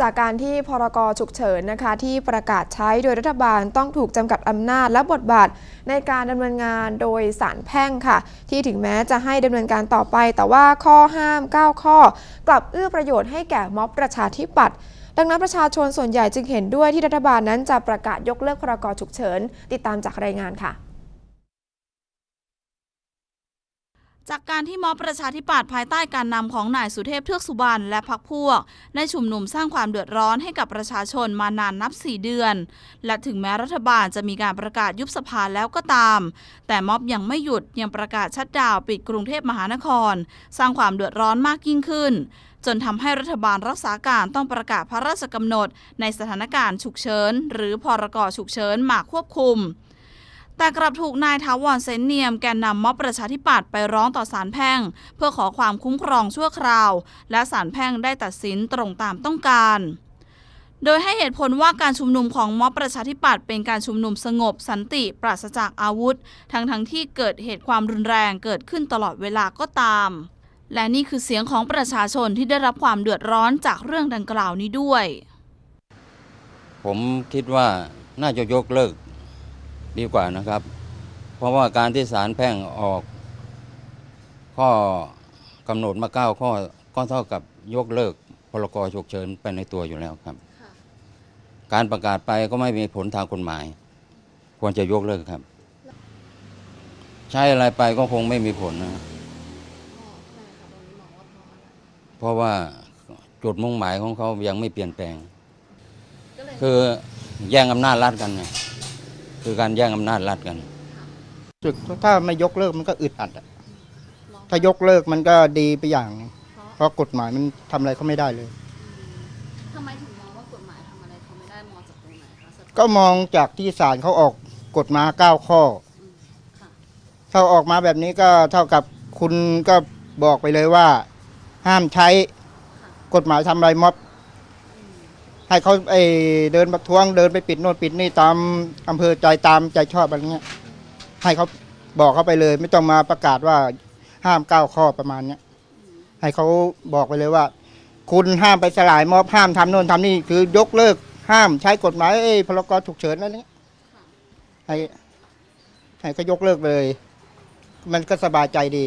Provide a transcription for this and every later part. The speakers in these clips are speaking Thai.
จากการที่พรกฉุกเฉินนะคะที่ประกาศใช้โดยรัฐบาลต้องถูกจำกัดอำนาจและบทบาทในการดำเนินงานโดยสารแพ่งค่ะ ที่ถึงแม้จะให้ดำเนินการต่อไป แต่ว่าข้อห้าม 9 ข้อ กลับเอื้อประโยชน์ให้แก่ม็อบประชาธิปัตย์ดังนั้นประชาชนส่วนใหญ่จึงเห็นด้วยที่รัฐบาลนั้นจะประกาศยกเลิกพรกฉุกเฉิน ติดตามจากรายงานค่ะ จากการที่ม็อบประชาธิปัตย์ภายใต้การนำของนายสุเทพเทือกสุบรรณและพรรคพวก ได้ชุมนุมสร้างความเดือดร้อนให้กับประชาชนมานานนับ 4 เดือน และถึงแม้รัฐบาลจะมีการประกาศยุบสภาแล้วก็ตาม แต่ม็อบยังไม่หยุดยังประกาศชัดดาวปิดกรุงเทพมหานคร สร้างความเดือดร้อนมากยิ่งขึ้น จนทำให้รัฐบาลรักษาการต้องประกาศพระราชกำหนด ในสถานการณ์ฉุกเฉินหรือพรกฉุกเฉินมาควบคุม แต่กลับถูกนายทาวรเซนเนียมแกนนำม็อบประชาธิปัตย์ไปร้องต่อศาลแพ่ง เพื่อขอความคุ้มครองชั่วคราว และศาลแพ่งได้ตัดสินตรงตามต้องการ โดยให้เหตุผลว่าการชุมนุมของม็อบประชาธิปัตย์เป็นการชุมนุมสงบสันติปราศจากอาวุธ ทั้งทั้งที่เกิดเหตุความรุนแรงเกิดขึ้นตลอดเวลาก็ตาม และนี่คือเสียงของประชาชนที่ได้รับความเดือดร้อนจากเรื่องดังกล่าวนี้ด้วย ผมคิดว่าน่าจะยกเลิก ดีกว่านะครับ เพราะว่าการที่ศาลแพ่งออก ข้อกำหนดมาเก้าข้อก็เท่ากับยกเลิกพรกฉุกเฉินไปในตัวอยู่แล้วครับ การประกาศไปก็ไม่มีผลทางกฎหมาย ควรจะยกเลิกครับ ใช้อะไรไปก็คงไม่มีผลนะเพราะว่าจุดมุ่งหมายของเขายังไม่เปลี่ยนแปลง คือแย่งอำนาจรัฐกันไง คือการแย่งอำนาจรัฐกันสึกถ้าไม่ยกเลิกมันก็อึดอัดอะถ้ายกเลิกมันก็ดีไปอย่างหนึ่งเพราะกฎหมายมันทำอะไรเขาไม่ได้เลย ทำไมถึงมองว่ากฎหมายทำอะไรเขาไม่ได้มองจากตรงไหนคะก็มองจากที่ศาลเขาออกกฎมาเก้าข้อ ค่ะ ถ้าออกมาแบบนี้ก็เท่ากับคุณก็บอกไปเลยว่า ห้ามใช้กฎหมายทำอะไรม็อบ ให้เขาไอเดินประท้วงเดินไปปิดโน่นปิดนี่ตามอำเภอใจตามใจชอบอะไรเงี้ยให้เขาบอกเขาไปเลย ไม่ต้องมาประกาศว่าห้ามก้าวข้อประมาณเนี้ยให้เขาบอกไปเลยว่า คุณห้ามไปสลายม็อบห้ามทำโน่นทำนี่คือยกเลิกห้ามใช้กฎหมายเอ้พรกฉุกเฉินอะไรเนี้ยให้ให้เขายกเลิกเลย มันก็สบายใจดี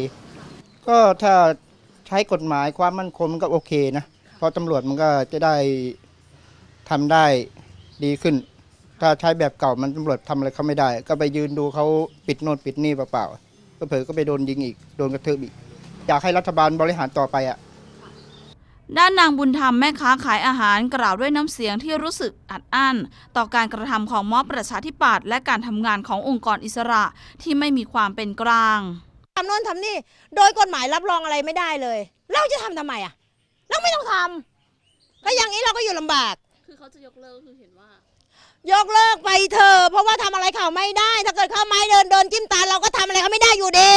ก็ถ้าใช้กฎหมายความมั่นคงมันก็โอเคนะเพราะตำรวจมันก็จะได้ ทำได้ดีขึ้น ถ้าใช้แบบเก่ามันตำรวจทำอะไรเขาไม่ได้ ก็ไปยืนดูเขาปิดโน่นปิดนี่เปล่าๆก็เผลอๆก็ไปโดนยิงอีกโดนกระทืบอีกอยากให้รัฐบาลบริหารต่อไปอะ ด้านนางบุญธรรมแม่ค้าขายอาหารกล่าวด้วยน้ำเสียงที่รู้สึกอัดอั้น ต่อการกระทำของม็อบประชาธิปัตย์และการทำงานขององค์กรอิสระที่ไม่มีความเป็นกลาง ทำโน่นทำนี่ โดยกฎหมายรับรองอะไรไม่ได้เลย เราจะทำทำไมอะ เราไม่ต้องทำก็อย่างนี้เราก็อยู่ลำบาก คือเขาจะยกเลิกคือเห็นว่า ยกเลิกไปเถอะเพราะว่าทำอะไรเขาไม่ได้ ถ้าเกิดเขาไม้เดินเดินจิ้มตาเราก็ทำอะไรเขาไม่ได้อยู่ดี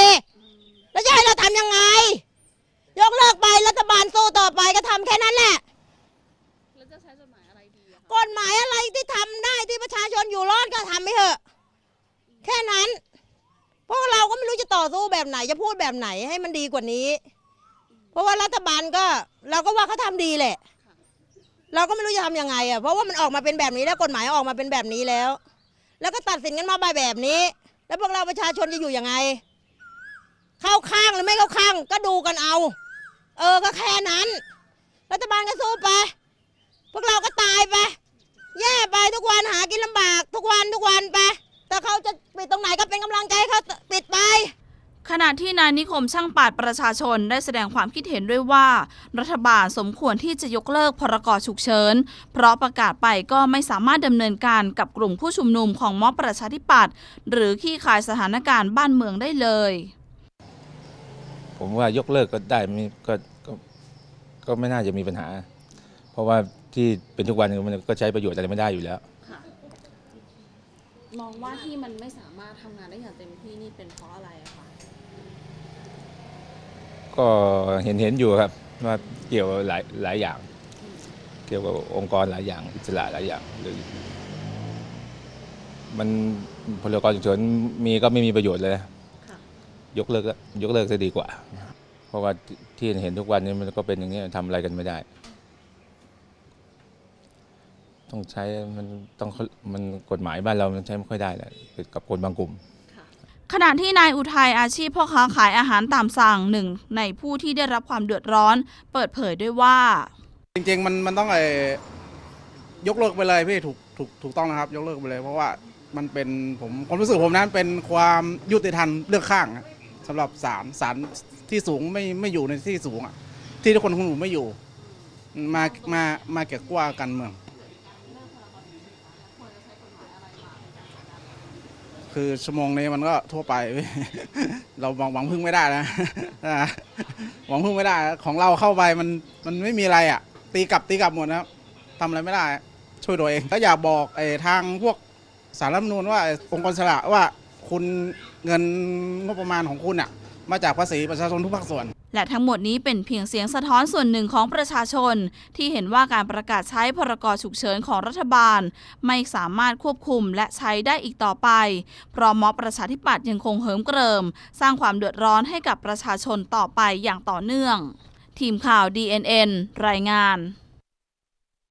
แล้วจะให้เราทำยังไง ยกเลิกไปรัฐบาลสู้ต่อไปก็ทำแค่นั้นแหละ แล้วจะใช้กฎหมายอะไรดีอะกฎหมายอะไรที่ทำได้ที่ประชาชนอยู่รอดก็ทำไปเถอะ แค่นั้นเพราะเราก็ไม่รู้จะต่อสู้แบบไหนจะพูดแบบไหนให้มันดีกว่านี้ เพราะว่ารัฐบาลก็ เราก็ว่าเขาทำดีแหละ เราก็ไม่รู้จะทำยังไงอะเพราะว่ามันออกมาเป็นแบบนี้แล้วกฎหมายออกมาเป็นแบบนี้แล้ว แล้วก็ตัดสินกันมาแบบนี้ แล้วพวกเราประชาชนจะอยู่ยังไง เข้าข้างหรือไม่เข้าข้าง ก็ดูกันเอา เออก็แค่นั้น รัฐบาลก็สู้ไป พวกเราก็ตายไป แย่ไปทุกวันหากินลำบาก ทุกวันทุกวันไปแต่เขาจะปิดตรงไหนก็เป็นกำลังใจให้เขา ขณะที่นายนิคมช่างปาดประชาชนได้แสดงความคิดเห็นด้วยว่า รัฐบาลสมควรที่จะยกเลิกพรกฉุกเฉิน เพราะประกาศไปก็ไม่สามารถดำเนินการกับกลุ่มผู้ชุมนุมของม็อบประชาธิปัตย์หรือขี้คายสถานการณ์บ้านเมืองได้เลย ผมว่ายกเลิกก็ได้ไม่ก็ก็ก็ไม่น่าจะมีปัญหา เพราะว่าที่เป็นทุกวันนี้มันก็ใช้ประโยชน์อะไรไม่ได้อยู่แล้วมองว่าที่มันไม่สามารถทำงานได้อย่างเต็มที่นี่เป็นเพราะอะไรคะ ก็เห็นเห็นอยู่ครับว่าเกี่ยวหลายหลายอย่าง เกี่ยวกับองค์กรหลายอย่าง อิสระหลายอย่างหรือมันพลกรฉุกเฉินมีก็ไม่มีประโยชน์เลยยกเลิกก็ยกเลิกจะดีกว่า เพราะว่าที่เห็นทุกวันนี้มันก็เป็นอย่างนี้ทำอะไรกันไม่ได้ ต้องใช้มันต้องมันกฎหมายบ้านเรามันใช้ไม่ค่อยได้แหละกับคนบางกลุ่ม ขณะที่นายอุทัยอาชีพพ่อค้าขายอาหารตามสั่งหนึ่งในผู้ที่ได้รับความเดือดร้อน เปิดเผยด้วยว่า จริงๆ มันมันต้องไอ้ยกเลิกไปเลยพี่ถูกถูกถูกต้องนะครับ ยกเลิกไปเลย เพราะว่ามันเป็นผมความรู้สึกผมนั้นเป็นความยุติธรรมเลือกข้างอะสำหรับศาลศาลที่สูงไม่ไม่อยู่ในที่สูงอะที่ทุกคนคุณหนูไม่อยู่ มามามาเกี่ยวกับการเมือง คือชั่วโมงนี้มันก็ทั่วไป เราหวังหวังพึ่งไม่ได้นะ หวังพึ่งไม่ได้ ของเราเข้าไปมันมันไม่มีอะไรอะ ตีกลับตีกลับหมดนะครับทำอะไรไม่ได้ ช่วยตัวเองก็อยากบอกไอ้ทางพวกสารรัฐธรรมนูญว่าองค์กรสละว่าคุณเงินงบประมาณของคุณอะ มาจากภาษีประชาชนทุกภาคส่วน และทั้งหมดนี้เป็นเพียงเสียงสะท้อนส่วนหนึ่งของประชาชน ที่เห็นว่าการประกาศใช้พรกฉุกเฉินของรัฐบาล ไม่สามารถควบคุมและใช้ได้อีกต่อไป เพราะม็อบประชาธิปัตย์ยังคงเหิมเกริม สร้างความเดือดร้อนให้กับประชาชนต่อไปอย่างต่อเนื่อง ทีมข่าว DNN รายงาน